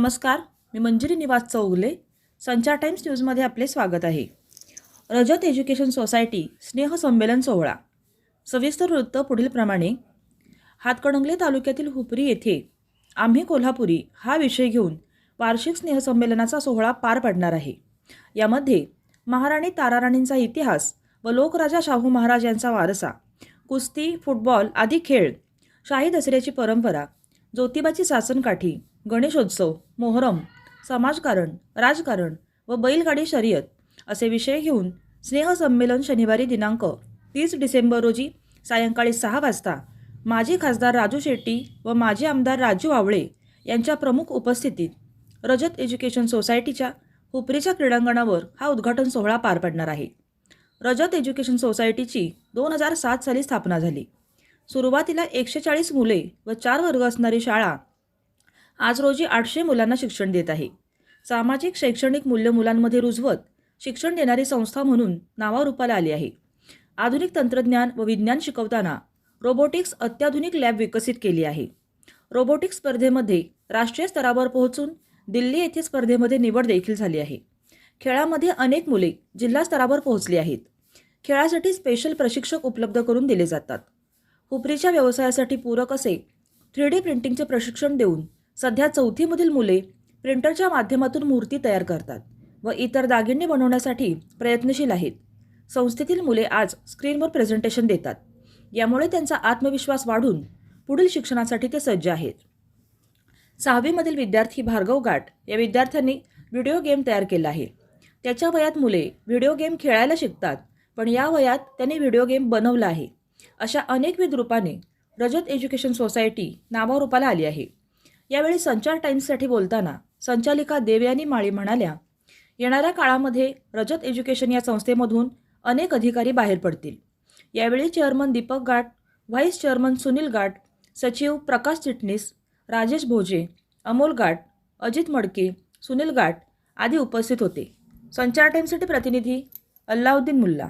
नमस्कार मी मंजिरी निवास चौगले संचार टाइम्स न्यूजमध्ये आपले स्वागत आहे. रजत एज्युकेशन सोसायटी स्नेहसंमेलन सोहळा. सविस्तर वृत्त पुढीलप्रमाणे हातकणंगले तालुक्यातील हुपरी येथे आम्ही कोल्हापुरी हा विषय घेऊन वार्षिक स्नेहसंमेलनाचा सोहळा पार पडणार आहे. यामध्ये महाराणी ताराराणींचा इतिहास व लोकराजा शाहू महाराज यांचा वारसा कुस्ती फुटबॉल आदी खेळ शाही दसऱ्याची परंपरा ज्योतिबाची सासनकाठी गणेशोत्सव मोहरम समाजकारण राजकारण व बैलगाडी शर्यत असे विषय घेऊन स्नेहसंमेलन शनिवारी दिनांक तीस डिसेंबर रोजी सायंकाळी सहा वाजता माजी खासदार राजू शेट्टी व माजी आमदार राजू आवळे यांच्या प्रमुख उपस्थितीत रजत एज्युकेशन सोसायटीच्या हुपरीच्या क्रीडांगणावर हा उद्घाटन सोहळा पार पडणार आहे. रजत एज्युकेशन सोसायटीची दोन हजार सात साली स्थापना झाली. सुरुवातीला एकशे चाळीस मुले व चार वर्ग असणारी शाळा आज रोजी आठशे मुलांना शिक्षण देत आहे. सामाजिक शैक्षणिक मूल्य मुलांमध्ये रुजवत शिक्षण देणारी संस्था म्हणून नावारूपाला आली आहे. आधुनिक तंत्रज्ञान व विज्ञान शिकवताना रोबोटिक्स अत्याधुनिक लॅब विकसित केली आहे. रोबोटिक्स स्पर्धेमध्ये राष्ट्रीय स्तरावर पोहोचून दिल्ली येथे स्पर्धेमध्ये निवड देखील झाली आहे. खेळामध्ये अनेक मुले जिल्हा स्तरावर पोहोचली आहेत. खेळासाठी स्पेशल प्रशिक्षक उपलब्ध करून दिले जातात. हुपरीच्या व्यवसायासाठी पूरक असे थ्री डी प्रिंटिंगचे प्रशिक्षण देऊन सध्या चौथीमधील मुले प्रिंटरच्या माध्यमातून मूर्ती तयार करतात व इतर दागिने बनवण्यासाठी प्रयत्नशील आहेत. संस्थेतील मुले आज स्क्रीनवर प्रेझेंटेशन देतात. यामुळे त्यांचा आत्मविश्वास वाढून पुढील शिक्षणासाठी ते सज्ज आहेत. सहावीमधील विद्यार्थी भार्गव गाठ या विद्यार्थ्यांनी व्हिडिओ गेम तयार केला आहे. त्याच्या वयात मुले व्हिडिओ गेम खेळायला शिकतात पण या वयात त्यांनी व्हिडिओ गेम बनवला आहे. अशा अनेकविध रूपाने रजत एज्युकेशन सोसायटी नावारूपाला आली आहे. यावेळी संचार टाइम्ससाठी बोलताना संचालिका देवयानी माळी म्हणाल्या येणाऱ्या काळामध्ये रजत एज्युकेशन या संस्थेमधून अनेक अधिकारी बाहेर पडतील. यावेळी चेअरमन दीपक गाठ व्हाईस चेअरमन सुनील गाठ सचिव प्रकाश चिटणीस राजेश भोजे अमोल गाठ अजित मडके सुनील गाठ आदी उपस्थित होते. संचार टाइम्ससाठी प्रतिनिधी अल्लाउद्दीन मुल्ला.